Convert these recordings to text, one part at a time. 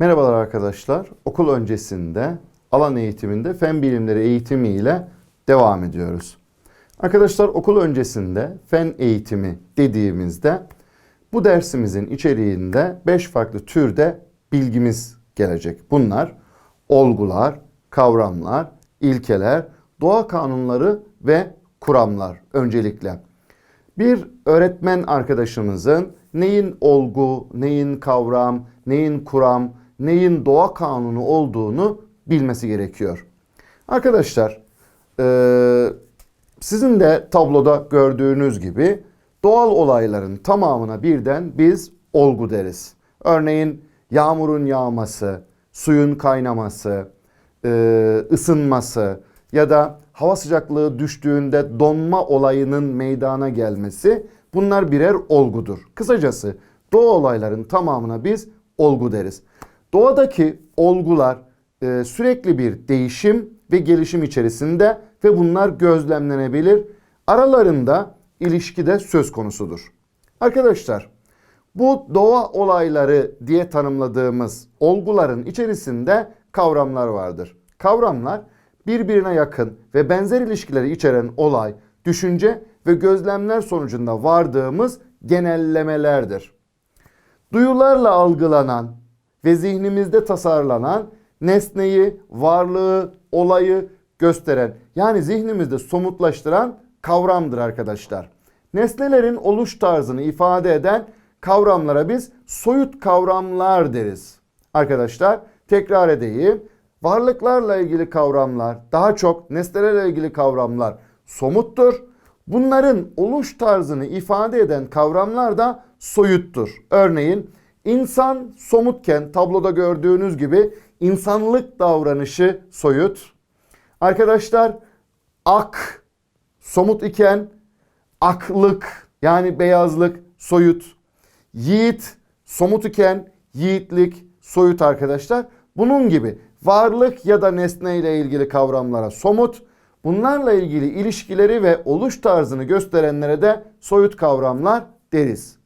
Merhabalar arkadaşlar. Okul öncesinde alan eğitiminde fen bilimleri eğitimi ile devam ediyoruz. Arkadaşlar okul öncesinde fen eğitimi dediğimizde bu dersimizin içeriğinde 5 farklı türde bilgimiz gelecek. Bunlar olgular, kavramlar, ilkeler, doğa kanunları ve kuramlar öncelikle. Bir öğretmen arkadaşımızın neyin olgu, neyin kavram, neyin kuram, neyin doğa kanunu olduğunu bilmesi gerekiyor. Arkadaşlar, eee, sizin de tabloda gördüğünüz gibi doğal olayların tamamına birden biz olgu deriz. Örneğin yağmurun yağması, suyun kaynaması, eee, ısınması ya da hava sıcaklığı düştüğünde donma olayının meydana gelmesi bunlar birer olgudur. Kısacası doğa olayların tamamına biz olgu deriz. Doğadaki olgular e, sürekli bir değişim ve gelişim içerisinde ve bunlar gözlemlenebilir. Aralarında ilişki de söz konusudur. Arkadaşlar bu doğa olayları diye tanımladığımız olguların içerisinde kavramlar vardır. Kavramlar birbirine yakın ve benzer ilişkileri içeren olay, düşünce ve gözlemler sonucunda vardığımız genellemelerdir. Duyularla algılanan ve zihnimizde tasarlanan nesneyi, varlığı, olayı gösteren yani zihnimizde somutlaştıran kavramdır arkadaşlar. Nesnelerin oluş tarzını ifade eden kavramlara biz soyut kavramlar deriz. Arkadaşlar tekrar edeyim. Varlıklarla ilgili kavramlar, daha çok nesnelerle ilgili kavramlar somuttur. Bunların oluş tarzını ifade eden kavramlar da soyuttur. Örneğin insan somutken tabloda gördüğünüz gibi insanlık davranışı soyut. Arkadaşlar ak somut iken aklık yani beyazlık soyut. Yiğit somut iken yiğitlik soyut arkadaşlar. Bunun gibi varlık ya da nesne ile ilgili kavramlara somut, bunlarla ilgili ilişkileri ve oluş tarzını gösterenlere de soyut kavramlar deriz.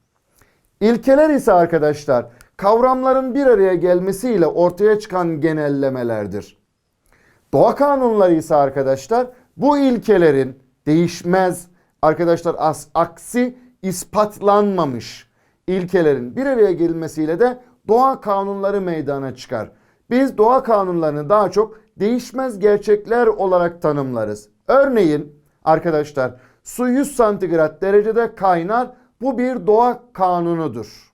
İlkeler ise arkadaşlar kavramların bir araya gelmesiyle ortaya çıkan genellemelerdir. Doğa kanunları ise arkadaşlar bu ilkelerin değişmez arkadaşlar as, aksi ispatlanmamış ilkelerin bir araya gelmesiyle de doğa kanunları meydana çıkar. Biz doğa kanunlarını daha çok değişmez gerçekler olarak tanımlarız. Örneğin arkadaşlar su 100 santigrat derecede kaynar. Bu bir doğa kanunudur.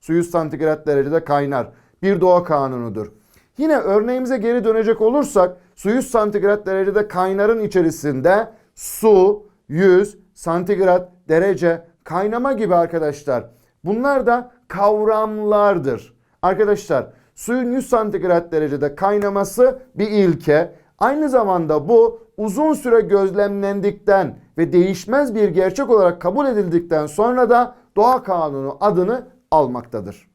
Su 100 santigrat derecede kaynar. Bir doğa kanunudur. Yine örneğimize geri dönecek olursak su 100 santigrat derecede kaynarın içerisinde su 100 santigrat derece kaynama gibi arkadaşlar. Bunlar da kavramlardır. Arkadaşlar suyun 100 santigrat derecede kaynaması bir ilke. Aynı zamanda bu uzun süre gözlemlendikten ve değişmez bir gerçek olarak kabul edildikten sonra da doğa kanunu adını almaktadır.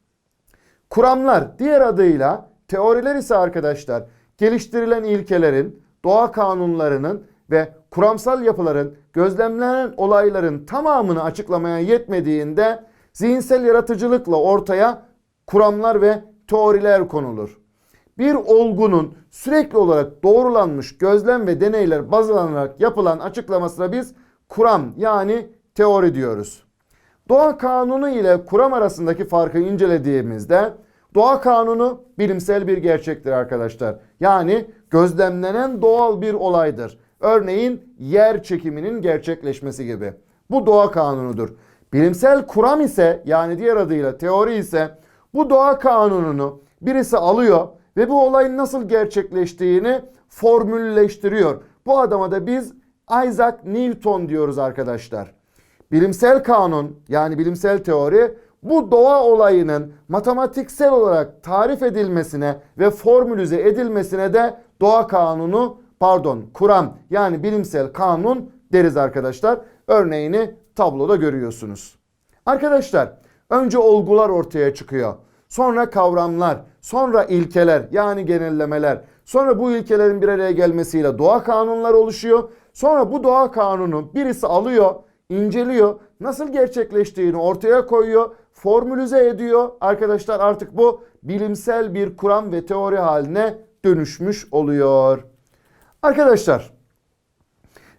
Kuramlar diğer adıyla teoriler ise arkadaşlar geliştirilen ilkelerin, doğa kanunlarının ve kuramsal yapıların gözlemlenen olayların tamamını açıklamaya yetmediğinde zihinsel yaratıcılıkla ortaya kuramlar ve teoriler konulur. Bir olgunun sürekli olarak doğrulanmış gözlem ve deneyler baz alınarak yapılan açıklamasına biz kuram yani teori diyoruz. Doğa kanunu ile kuram arasındaki farkı incelediğimizde doğa kanunu bilimsel bir gerçektir arkadaşlar. Yani gözlemlenen doğal bir olaydır. Örneğin yer çekiminin gerçekleşmesi gibi. Bu doğa kanunudur. Bilimsel kuram ise yani diğer adıyla teori ise bu doğa kanununu birisi alıyor ve bu olayın nasıl gerçekleştiğini formülleştiriyor. Bu adama da biz Isaac Newton diyoruz arkadaşlar. Bilimsel kanun yani bilimsel teori bu doğa olayının matematiksel olarak tarif edilmesine ve formülize edilmesine de doğa kanunu pardon kuram yani bilimsel kanun deriz arkadaşlar. Örneğini tabloda görüyorsunuz. Arkadaşlar önce olgular ortaya çıkıyor. Sonra kavramlar, sonra ilkeler yani genellemeler. Sonra bu ilkelerin bir araya gelmesiyle doğa kanunları oluşuyor. Sonra bu doğa kanunu birisi alıyor, inceliyor, nasıl gerçekleştiğini ortaya koyuyor, formülize ediyor. Arkadaşlar artık bu bilimsel bir kuram ve teori haline dönüşmüş oluyor. Arkadaşlar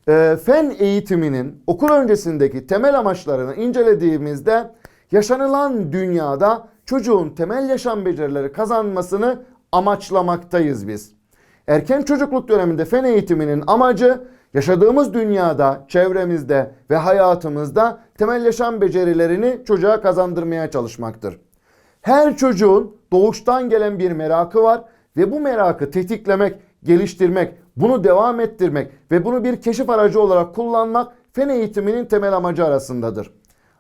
e, fen eğitiminin okul öncesindeki temel amaçlarını incelediğimizde yaşanılan dünyada çocuğun temel yaşam becerileri kazanmasını amaçlamaktayız biz. Erken çocukluk döneminde fen eğitiminin amacı yaşadığımız dünyada, çevremizde ve hayatımızda temel yaşam becerilerini çocuğa kazandırmaya çalışmaktır. Her çocuğun doğuştan gelen bir merakı var ve bu merakı tetiklemek, geliştirmek, bunu devam ettirmek ve bunu bir keşif aracı olarak kullanmak fen eğitiminin temel amacı arasındadır.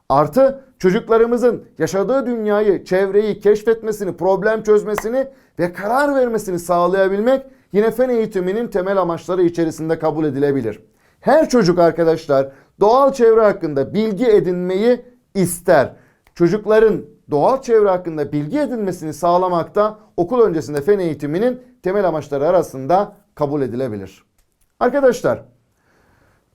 Artı çocuklarımızın yaşadığı dünyayı, çevreyi keşfetmesini, problem çözmesini ve karar vermesini sağlayabilmek yine fen eğitiminin temel amaçları içerisinde kabul edilebilir. Her çocuk arkadaşlar doğal çevre hakkında bilgi edinmeyi ister. Çocukların doğal çevre hakkında bilgi edinmesini sağlamakta okul öncesinde fen eğitiminin temel amaçları arasında kabul edilebilir. Arkadaşlar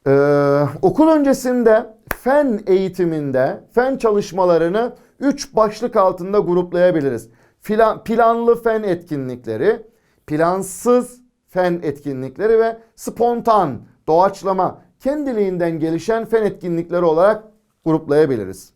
ee, okul öncesinde fen eğitiminde fen çalışmalarını 3 başlık altında gruplayabiliriz. Plan, planlı fen etkinlikleri, plansız fen etkinlikleri ve spontan, doğaçlama, kendiliğinden gelişen fen etkinlikleri olarak gruplayabiliriz.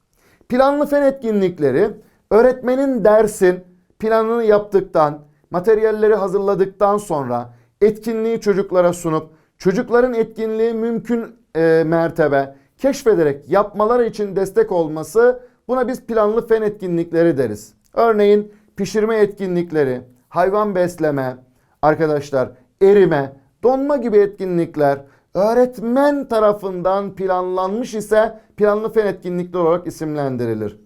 Planlı fen etkinlikleri öğretmenin dersin planını yaptıktan, materyalleri hazırladıktan sonra etkinliği çocuklara sunup çocukların etkinliği mümkün e, mertebe keşfederek yapmaları için destek olması buna biz planlı fen etkinlikleri deriz. Örneğin pişirme etkinlikleri, hayvan besleme, arkadaşlar erime, donma gibi etkinlikler öğretmen tarafından planlanmış ise planlı fen etkinlikleri olarak isimlendirilir.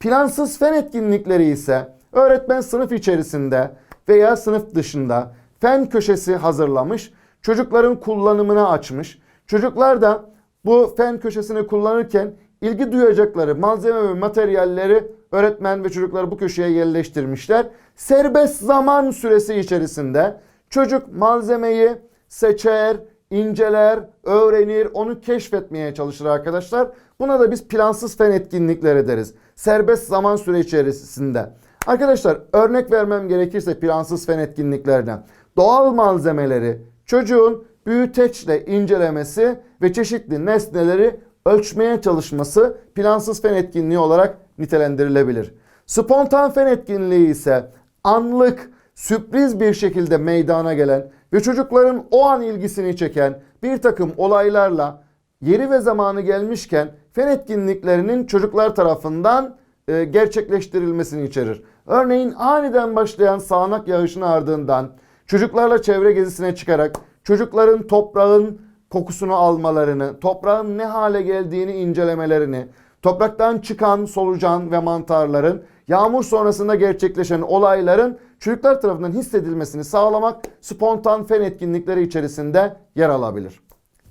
Plansız fen etkinlikleri ise öğretmen sınıf içerisinde veya sınıf dışında fen köşesi hazırlamış, çocukların kullanımına açmış. Çocuklar da bu fen köşesini kullanırken ilgi duyacakları malzeme ve materyalleri öğretmen ve çocuklar bu köşeye yerleştirmişler. Serbest zaman süresi içerisinde çocuk malzemeyi seçer, inceler, öğrenir, onu keşfetmeye çalışır arkadaşlar. Buna da biz plansız fen etkinlikleri deriz. Serbest zaman süre içerisinde. Arkadaşlar örnek vermem gerekirse plansız fen etkinliklerden. Doğal malzemeleri çocuğun büyüteçle incelemesi ve çeşitli nesneleri ölçmeye çalışması plansız fen etkinliği olarak nitelendirilebilir. Spontan fen etkinliği ise anlık, sürpriz bir şekilde meydana gelen ve çocukların o an ilgisini çeken bir takım olaylarla yeri ve zamanı gelmişken fen etkinliklerinin çocuklar tarafından e, gerçekleştirilmesini içerir. Örneğin aniden başlayan sağanak yağışın ardından çocuklarla çevre gezisine çıkarak çocukların toprağın kokusunu almalarını, toprağın ne hale geldiğini incelemelerini, topraktan çıkan solucan ve mantarların yağmur sonrasında gerçekleşen olayların çocuklar tarafından hissedilmesini sağlamak spontan fen etkinlikleri içerisinde yer alabilir.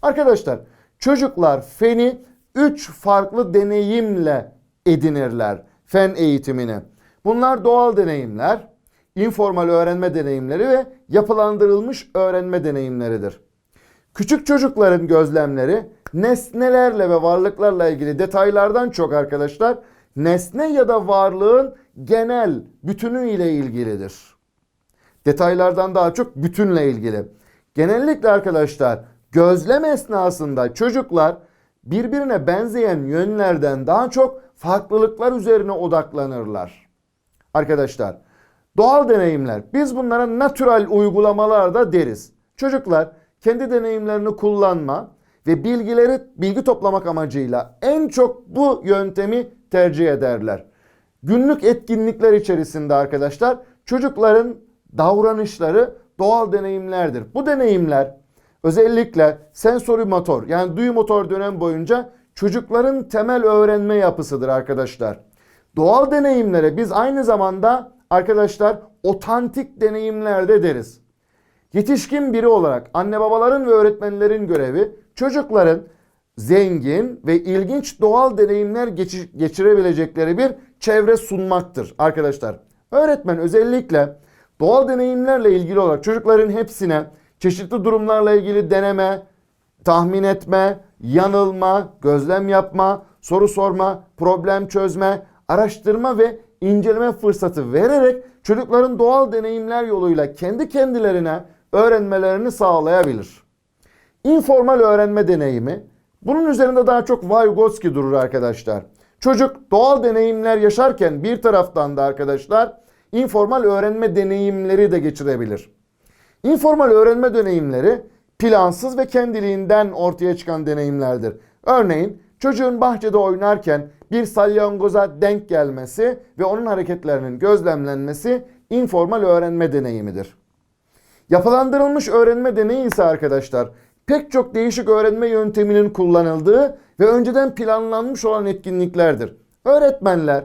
Arkadaşlar çocuklar feni 3 farklı deneyimle edinirler fen eğitimini. Bunlar doğal deneyimler, informal öğrenme deneyimleri ve yapılandırılmış öğrenme deneyimleridir. Küçük çocukların gözlemleri nesnelerle ve varlıklarla ilgili detaylardan çok arkadaşlar nesne ya da varlığın genel bütünü ile ilgilidir. Detaylardan daha çok bütünle ilgili. Genellikle arkadaşlar gözlem esnasında çocuklar birbirine benzeyen yönlerden daha çok farklılıklar üzerine odaklanırlar. Arkadaşlar doğal deneyimler biz bunlara natural uygulamalar da deriz. Çocuklar kendi deneyimlerini kullanma ve bilgileri bilgi toplamak amacıyla en çok bu yöntemi tercih ederler. Günlük etkinlikler içerisinde arkadaşlar çocukların davranışları doğal deneyimlerdir. Bu deneyimler özellikle sensori motor yani duyu motor dönem boyunca çocukların temel öğrenme yapısıdır arkadaşlar. Doğal deneyimlere biz aynı zamanda arkadaşlar otantik deneyimler de deriz. Yetişkin biri olarak anne babaların ve öğretmenlerin görevi çocukların zengin ve ilginç doğal deneyimler geçirebilecekleri bir çevre sunmaktır arkadaşlar. Öğretmen özellikle doğal deneyimlerle ilgili olarak çocukların hepsine çeşitli durumlarla ilgili deneme, tahmin etme, yanılma, gözlem yapma, soru sorma, problem çözme, araştırma ve inceleme fırsatı vererek çocukların doğal deneyimler yoluyla kendi kendilerine öğrenmelerini sağlayabilir. İnformal öğrenme deneyimi bunun üzerinde daha çok Vygotsky durur arkadaşlar. Çocuk doğal deneyimler yaşarken bir taraftan da arkadaşlar informal öğrenme deneyimleri de geçirebilir. İnformal öğrenme deneyimleri plansız ve kendiliğinden ortaya çıkan deneyimlerdir. Örneğin çocuğun bahçede oynarken bir salyangoza denk gelmesi ve onun hareketlerinin gözlemlenmesi informal öğrenme deneyimidir. Yapılandırılmış öğrenme deneyi ise arkadaşlar pek çok değişik öğrenme yönteminin kullanıldığı ve önceden planlanmış olan etkinliklerdir. Öğretmenler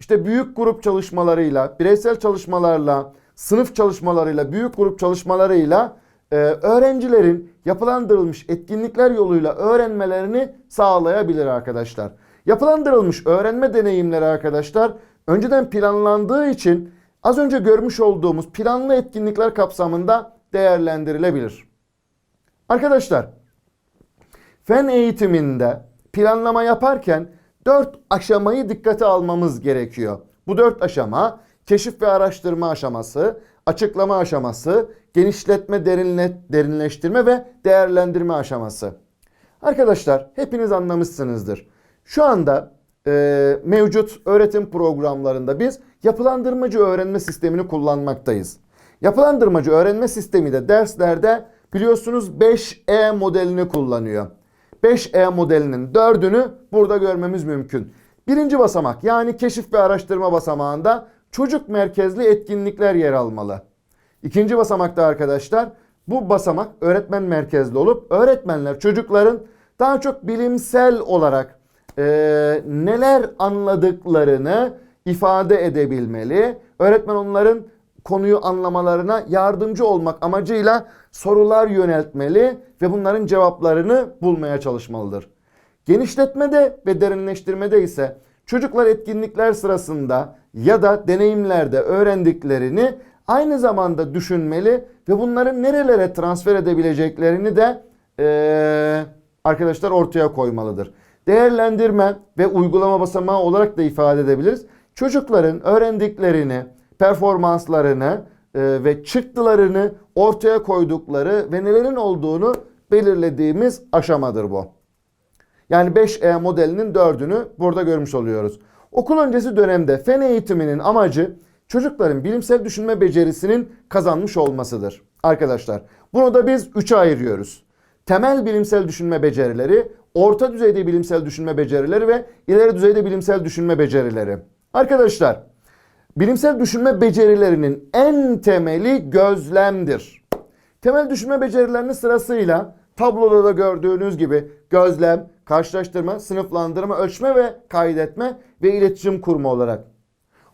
işte büyük grup çalışmalarıyla, bireysel çalışmalarla, sınıf çalışmalarıyla, büyük grup çalışmalarıyla e, öğrencilerin yapılandırılmış etkinlikler yoluyla öğrenmelerini sağlayabilir arkadaşlar. Yapılandırılmış öğrenme deneyimleri arkadaşlar önceden planlandığı için az önce görmüş olduğumuz planlı etkinlikler kapsamında değerlendirilebilir. Arkadaşlar fen eğitiminde planlama yaparken 4 aşamayı dikkate almamız gerekiyor. Bu 4 aşama keşif ve araştırma aşaması, açıklama aşaması, genişletme, derinle, derinleştirme ve değerlendirme aşaması. Arkadaşlar hepiniz anlamışsınızdır. Şu anda e, mevcut öğretim programlarında biz yapılandırmacı öğrenme sistemini kullanmaktayız. Yapılandırmacı öğrenme sistemi de derslerde biliyorsunuz 5E modelini kullanıyor. 5E modelinin dördünü burada görmemiz mümkün. Birinci basamak yani keşif ve araştırma basamağında çocuk merkezli etkinlikler yer almalı. İkinci basamakta arkadaşlar bu basamak öğretmen merkezli olup öğretmenler çocukların daha çok bilimsel olarak e, neler anladıklarını ifade edebilmeli. Öğretmen onların konuyu anlamalarına yardımcı olmak amacıyla sorular yöneltmeli ve bunların cevaplarını bulmaya çalışmalıdır. Genişletmede ve derinleştirmede ise çocuklar etkinlikler sırasında ya da deneyimlerde öğrendiklerini aynı zamanda düşünmeli ve bunları nerelere transfer edebileceklerini de eee, arkadaşlar ortaya koymalıdır. Değerlendirme ve uygulama basamağı olarak da ifade edebiliriz. Çocukların öğrendiklerini, performanslarını e, ve çıktılarını ortaya koydukları ve nelerin olduğunu belirlediğimiz aşamadır bu. Yani 5E modelinin dördünü burada görmüş oluyoruz. Okul öncesi dönemde fen eğitiminin amacı çocukların bilimsel düşünme becerisinin kazanmış olmasıdır. Arkadaşlar bunu da biz 3'e ayırıyoruz. Temel bilimsel düşünme becerileri, orta düzeyde bilimsel düşünme becerileri ve ileri düzeyde bilimsel düşünme becerileri. Arkadaşlar bilimsel düşünme becerilerinin en temeli gözlemdir. Temel düşünme becerilerini sırasıyla tabloda da gördüğünüz gibi gözlem, karşılaştırma, sınıflandırma, ölçme ve kaydetme ve iletişim kurma olarak.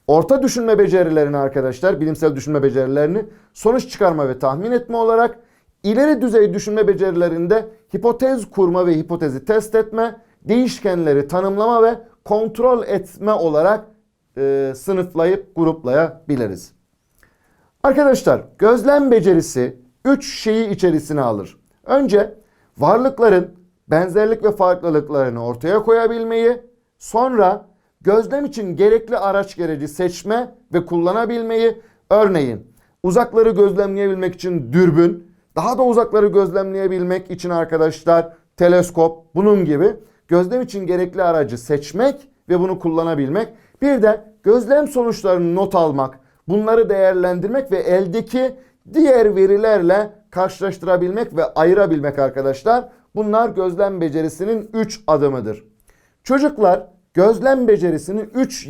Orta düşünme becerilerini arkadaşlar, bilimsel düşünme becerilerini sonuç çıkarma ve tahmin etme olarak, ileri düzey düşünme becerilerinde hipotez kurma ve hipotezi test etme, değişkenleri tanımlama ve kontrol etme olarak e, sınıflayıp gruplayabiliriz. Arkadaşlar gözlem becerisi 3 şeyi içerisine alır. Önce varlıkların benzerlik ve farklılıklarını ortaya koyabilmeyi, sonra gözlem için gerekli araç gereci seçme ve kullanabilmeyi, örneğin uzakları gözlemleyebilmek için dürbün, daha da uzakları gözlemleyebilmek için arkadaşlar teleskop bunun gibi gözlem için gerekli aracı seçmek ve bunu kullanabilmek. Bir de gözlem sonuçlarını not almak, bunları değerlendirmek ve eldeki diğer verilerle karşılaştırabilmek ve ayırabilmek arkadaşlar. Bunlar gözlem becerisinin 3 adımıdır. Çocuklar gözlem becerisini 3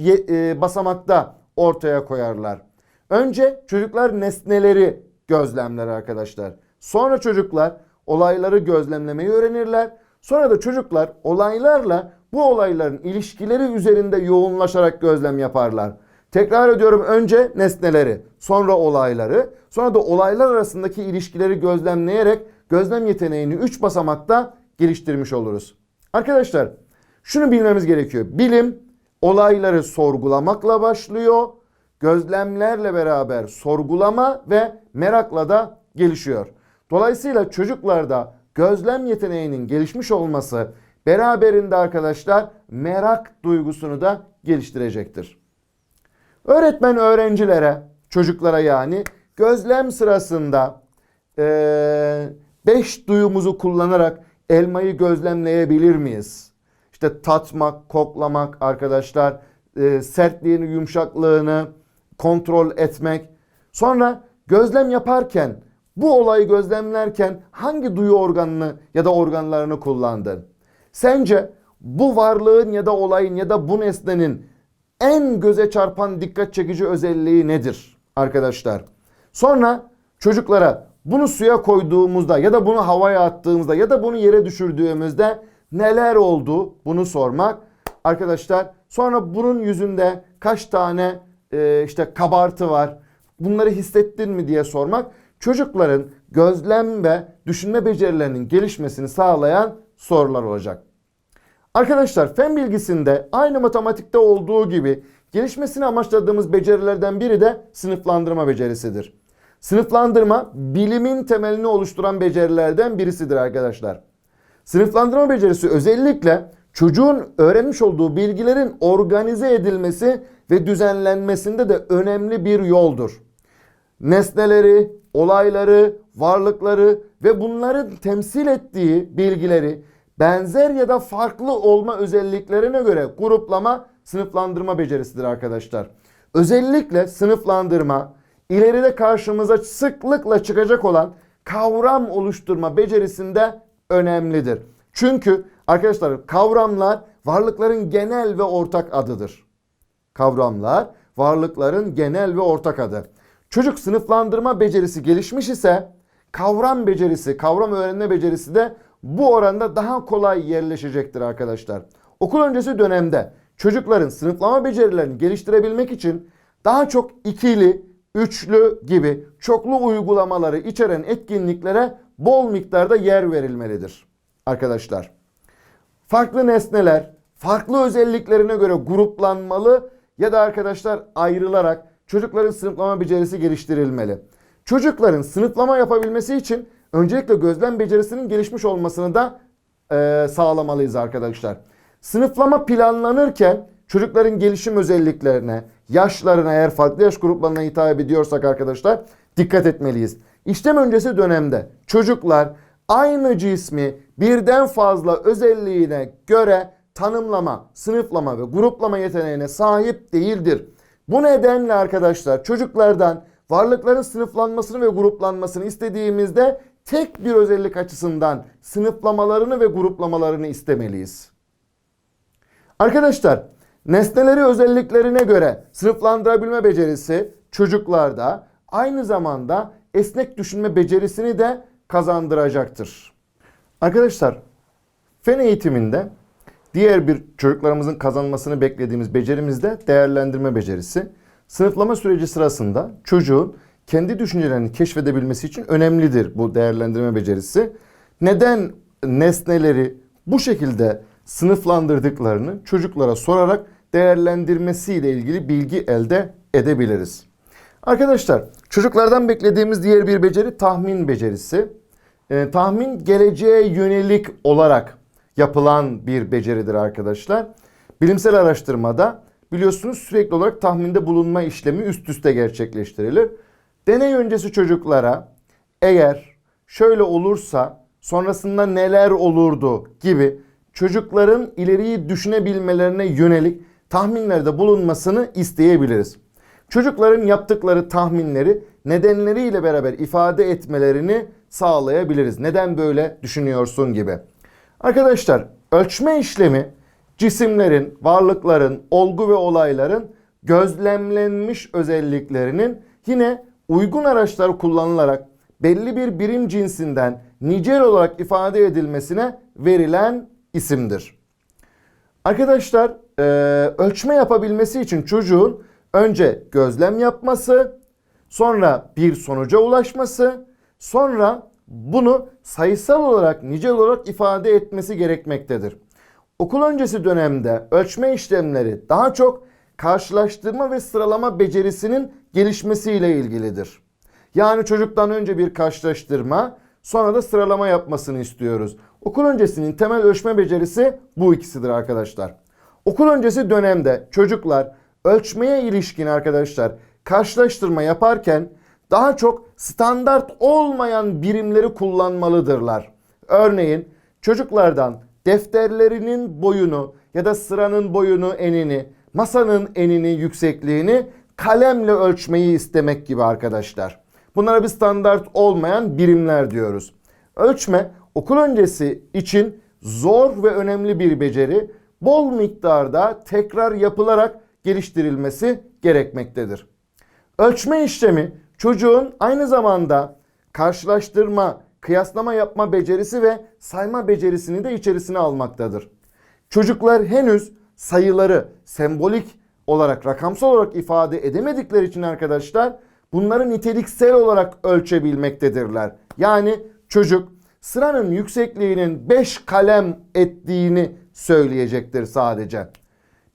basamakta ortaya koyarlar. Önce çocuklar nesneleri gözlemler arkadaşlar. Sonra çocuklar olayları gözlemlemeyi öğrenirler. Sonra da çocuklar olaylarla bu olayların ilişkileri üzerinde yoğunlaşarak gözlem yaparlar. Tekrar ediyorum önce nesneleri, sonra olayları, sonra da olaylar arasındaki ilişkileri gözlemleyerek gözlem yeteneğini 3 basamakta geliştirmiş oluruz. Arkadaşlar şunu bilmemiz gerekiyor. Bilim olayları sorgulamakla başlıyor. Gözlemlerle beraber sorgulama ve merakla da gelişiyor. Dolayısıyla çocuklarda gözlem yeteneğinin gelişmiş olması beraberinde arkadaşlar merak duygusunu da geliştirecektir. Öğretmen öğrencilere, çocuklara yani gözlem sırasında eee, beş duyumuzu kullanarak elmayı gözlemleyebilir miyiz? İşte tatmak, koklamak arkadaşlar, eee, sertliğini, yumuşaklığını kontrol etmek. Sonra gözlem yaparken, bu olayı gözlemlerken hangi duyu organını ya da organlarını kullandın? Sence bu varlığın ya da olayın ya da bu nesnenin en göze çarpan dikkat çekici özelliği nedir arkadaşlar? Sonra çocuklara bunu suya koyduğumuzda ya da bunu havaya attığımızda ya da bunu yere düşürdüğümüzde neler oldu bunu sormak. Arkadaşlar sonra bunun yüzünde kaç tane e, işte kabartı var bunları hissettin mi diye sormak çocukların gözlem ve düşünme becerilerinin gelişmesini sağlayan sorular olacak. Arkadaşlar fen bilgisinde aynı matematikte olduğu gibi gelişmesini amaçladığımız becerilerden biri de sınıflandırma becerisidir. Sınıflandırma bilimin temelini oluşturan becerilerden birisidir arkadaşlar. Sınıflandırma becerisi özellikle çocuğun öğrenmiş olduğu bilgilerin organize edilmesi ve düzenlenmesinde de önemli bir yoldur. Nesneleri, olayları, varlıkları ve bunların temsil ettiği bilgileri benzer ya da farklı olma özelliklerine göre gruplama sınıflandırma becerisidir arkadaşlar. Özellikle sınıflandırma ileride karşımıza sıklıkla çıkacak olan kavram oluşturma becerisinde önemlidir. Çünkü arkadaşlar kavramlar varlıkların genel ve ortak adıdır. Kavramlar varlıkların genel ve ortak adı. Çocuk sınıflandırma becerisi gelişmiş ise kavram becerisi, kavram öğrenme becerisi de bu oranda daha kolay yerleşecektir arkadaşlar. Okul öncesi dönemde çocukların sınıflama becerilerini geliştirebilmek için daha çok ikili, üçlü gibi çoklu uygulamaları içeren etkinliklere bol miktarda yer verilmelidir arkadaşlar. Farklı nesneler farklı özelliklerine göre gruplanmalı ya da arkadaşlar ayrılarak çocukların sınıflama becerisi geliştirilmeli. Çocukların sınıflama yapabilmesi için öncelikle gözlem becerisinin gelişmiş olmasını da e, sağlamalıyız arkadaşlar. Sınıflama planlanırken çocukların gelişim özelliklerine, yaşlarına eğer farklı yaş gruplarına hitap ediyorsak arkadaşlar dikkat etmeliyiz. İşlem öncesi dönemde çocuklar aynı cismi birden fazla özelliğine göre tanımlama, sınıflama ve gruplama yeteneğine sahip değildir. Bu nedenle arkadaşlar çocuklardan varlıkların sınıflanmasını ve gruplanmasını istediğimizde tek bir özellik açısından sınıflamalarını ve gruplamalarını istemeliyiz. Arkadaşlar nesneleri özelliklerine göre sınıflandırabilme becerisi çocuklarda aynı zamanda esnek düşünme becerisini de kazandıracaktır. Arkadaşlar fen eğitiminde diğer bir çocuklarımızın kazanmasını beklediğimiz becerimiz de değerlendirme becerisi. Sınıflama süreci sırasında çocuğun kendi düşüncelerini keşfedebilmesi için önemlidir bu değerlendirme becerisi. Neden nesneleri bu şekilde sınıflandırdıklarını çocuklara sorarak değerlendirmesiyle ilgili bilgi elde edebiliriz. Arkadaşlar çocuklardan beklediğimiz diğer bir beceri tahmin becerisi. Ee, tahmin geleceğe yönelik olarak yapılan bir beceridir arkadaşlar. Bilimsel araştırmada biliyorsunuz sürekli olarak tahminde bulunma işlemi üst üste gerçekleştirilir. Deney öncesi çocuklara eğer şöyle olursa sonrasında neler olurdu gibi çocukların ileriyi düşünebilmelerine yönelik tahminlerde bulunmasını isteyebiliriz. Çocukların yaptıkları tahminleri nedenleriyle beraber ifade etmelerini sağlayabiliriz. Neden böyle düşünüyorsun gibi. Arkadaşlar ölçme işlemi cisimlerin, varlıkların, olgu ve olayların gözlemlenmiş özelliklerinin yine uygun araçlar kullanılarak belli bir birim cinsinden nicel olarak ifade edilmesine verilen isimdir. Arkadaşlar e, ölçme yapabilmesi için çocuğun önce gözlem yapması, sonra bir sonuca ulaşması, sonra bunu sayısal olarak nicel olarak ifade etmesi gerekmektedir. Okul öncesi dönemde ölçme işlemleri daha çok karşılaştırma ve sıralama becerisinin gelişmesiyle ilgilidir. Yani çocuktan önce bir karşılaştırma, sonra da sıralama yapmasını istiyoruz. Okul öncesinin temel ölçme becerisi bu ikisidir arkadaşlar. Okul öncesi dönemde çocuklar ölçmeye ilişkin arkadaşlar karşılaştırma yaparken daha çok standart olmayan birimleri kullanmalıdırlar. Örneğin çocuklardan defterlerinin boyunu ya da sıranın boyunu enini, masanın enini yüksekliğini kalemle ölçmeyi istemek gibi arkadaşlar. Bunlara bir standart olmayan birimler diyoruz. Ölçme okul öncesi için zor ve önemli bir beceri. Bol miktarda tekrar yapılarak geliştirilmesi gerekmektedir. Ölçme işlemi çocuğun aynı zamanda karşılaştırma, kıyaslama yapma becerisi ve sayma becerisini de içerisine almaktadır. Çocuklar henüz sayıları sembolik olarak, rakamsal olarak ifade edemedikleri için arkadaşlar bunları niteliksel olarak ölçebilmektedirler. Yani çocuk sıranın yüksekliğinin 5 kalem ettiğini söyleyecektir sadece.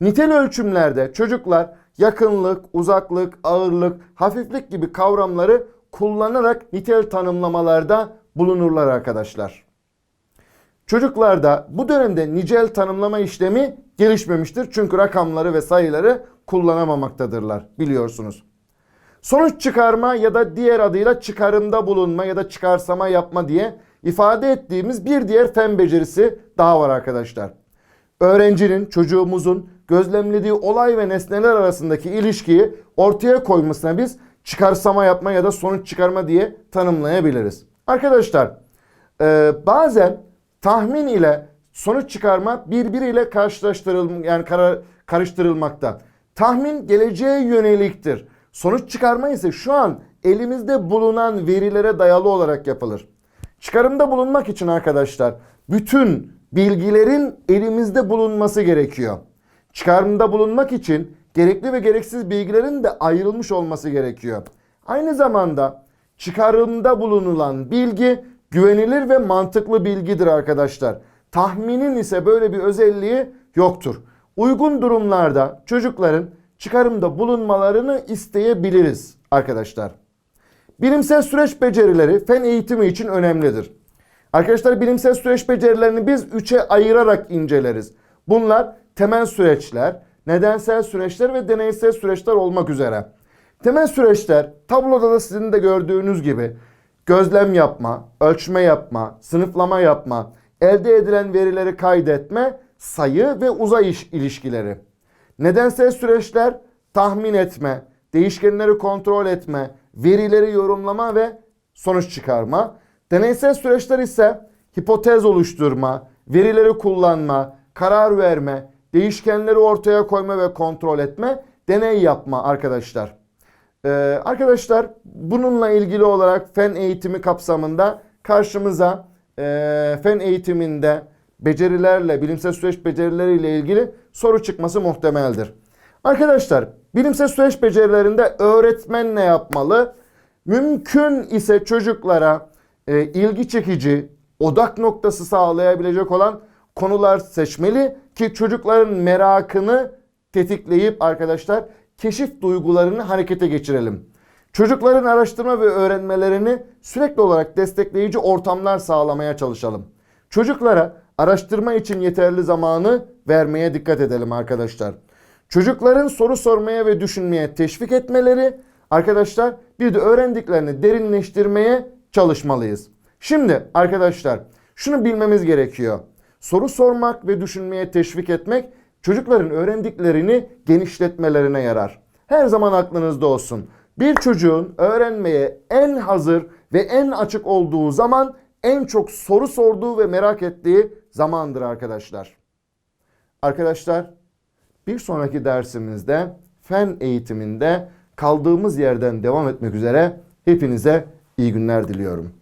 Nitel ölçümlerde çocuklar yakınlık, uzaklık, ağırlık, hafiflik gibi kavramları kullanarak nitel tanımlamalarda bulunurlar arkadaşlar. Çocuklarda bu dönemde nicel tanımlama işlemi gelişmemiştir. Çünkü rakamları ve sayıları kullanamamaktadırlar biliyorsunuz. Sonuç çıkarma ya da diğer adıyla çıkarımda bulunma ya da çıkarsama yapma diye ifade ettiğimiz bir diğer fen becerisi daha var arkadaşlar. Öğrencinin, çocuğumuzun gözlemlediği olay ve nesneler arasındaki ilişkiyi ortaya koymasına biz çıkarsama yapma ya da sonuç çıkarma diye tanımlayabiliriz. Arkadaşlar e, bazen tahmin ile sonuç çıkarma birbiriyle karşılaştırıl yani karar, karıştırılmakta. Tahmin geleceğe yöneliktir. Sonuç çıkarma ise şu an elimizde bulunan verilere dayalı olarak yapılır. Çıkarımda bulunmak için arkadaşlar bütün bilgilerin elimizde bulunması gerekiyor. Çıkarımda bulunmak için gerekli ve gereksiz bilgilerin de ayrılmış olması gerekiyor. Aynı zamanda çıkarımda bulunulan bilgi güvenilir ve mantıklı bilgidir arkadaşlar. Tahminin ise böyle bir özelliği yoktur. Uygun durumlarda çocukların çıkarımda bulunmalarını isteyebiliriz arkadaşlar. Bilimsel süreç becerileri fen eğitimi için önemlidir. Arkadaşlar bilimsel süreç becerilerini biz üçe ayırarak inceleriz. Bunlar temel süreçler, nedensel süreçler ve deneysel süreçler olmak üzere. Temel süreçler tabloda da sizin de gördüğünüz gibi gözlem yapma, ölçme yapma, sınıflama yapma, elde edilen verileri kaydetme, sayı ve uzay iş ilişkileri. Nedensel süreçler tahmin etme, değişkenleri kontrol etme, verileri yorumlama ve sonuç çıkarma. Deneysel süreçler ise hipotez oluşturma, verileri kullanma, karar verme, değişkenleri ortaya koyma ve kontrol etme, deney yapma arkadaşlar. Ee, arkadaşlar bununla ilgili olarak fen eğitimi kapsamında karşımıza e, fen eğitiminde becerilerle, bilimsel süreç becerileriyle ilgili soru çıkması muhtemeldir. Arkadaşlar bilimsel süreç becerilerinde öğretmen ne yapmalı? Mümkün ise çocuklara e, ilgi çekici, odak noktası sağlayabilecek olan konular seçmeli ki çocukların merakını tetikleyip arkadaşlar keşif duygularını harekete geçirelim. Çocukların araştırma ve öğrenmelerini sürekli olarak destekleyici ortamlar sağlamaya çalışalım. Çocuklara araştırma için yeterli zamanı vermeye dikkat edelim arkadaşlar. Çocukların soru sormaya ve düşünmeye teşvik etmeleri arkadaşlar bir de öğrendiklerini derinleştirmeye çalışmalıyız. Şimdi arkadaşlar şunu bilmemiz gerekiyor. Soru sormak ve düşünmeye teşvik etmek çocukların öğrendiklerini genişletmelerine yarar. Her zaman aklınızda olsun. Bir çocuğun öğrenmeye en hazır ve en açık olduğu zaman en çok soru sorduğu ve merak ettiği zamandır arkadaşlar. Arkadaşlar bir sonraki dersimizde fen eğitiminde kaldığımız yerden devam etmek üzere hepinize iyi günler diliyorum.